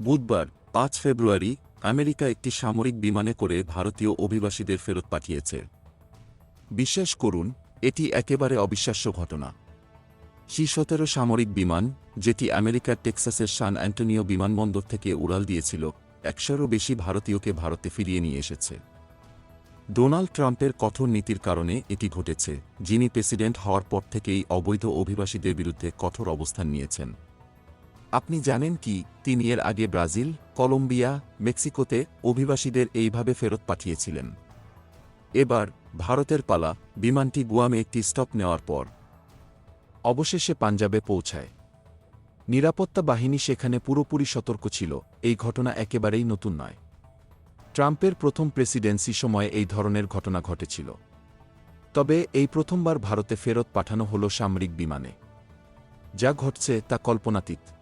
বুধবার, পাঁচ ফেব্রুয়ারি, আমেরিকা একটি সামরিক বিমানে করে ভারতীয় অভিবাসীদের ফেরত পাঠিয়েছে। বিশ্বাস করুন, এটি একেবারে অবিশ্বাস্য ঘটনা। সি সতেরো সামরিক বিমান, যেটি আমেরিকার টেক্সাসের সান অ্যান্টোনিও বিমানবন্দর থেকে উড়াল দিয়েছিল, একশোরও বেশি ভারতীয়কে ভারতে ফিরিয়ে নিয়ে এসেছে। ডোনাল্ড ট্রাম্পের কঠোর নীতির কারণে এটি ঘটেছে, যিনি প্রেসিডেন্ট হওয়ার পর থেকেই অবৈধ অভিবাসীদের বিরুদ্ধে কঠোর অবস্থান নিয়েছেন। আপনি জানেন কি, তিনি এর আগে ব্রাজিল, কলম্বিয়া, মেক্সিকোতে অভিবাসীদের এইভাবে ফেরত পাঠিয়েছিলেন। এবার ভারতের পালা বিমানটি গুয়ামে একটি স্টপ নেওয়ার পর অবশেষে পাঞ্জাবে পৌঁছায়। নিরাপত্তা বাহিনী সেখানে পুরোপুরি সতর্ক ছিল, এই ঘটনা একেবারেই নতুন নয়। ট্রাম্পের প্রথম প্রেসিডেন্সি সময়ে এই ধরনের ঘটনা ঘটেছিল। তবে এই প্রথমবার ভারতে ফেরত পাঠানো হল সামরিক বিমানে। যা ঘটছে তা কল্পনাতীত।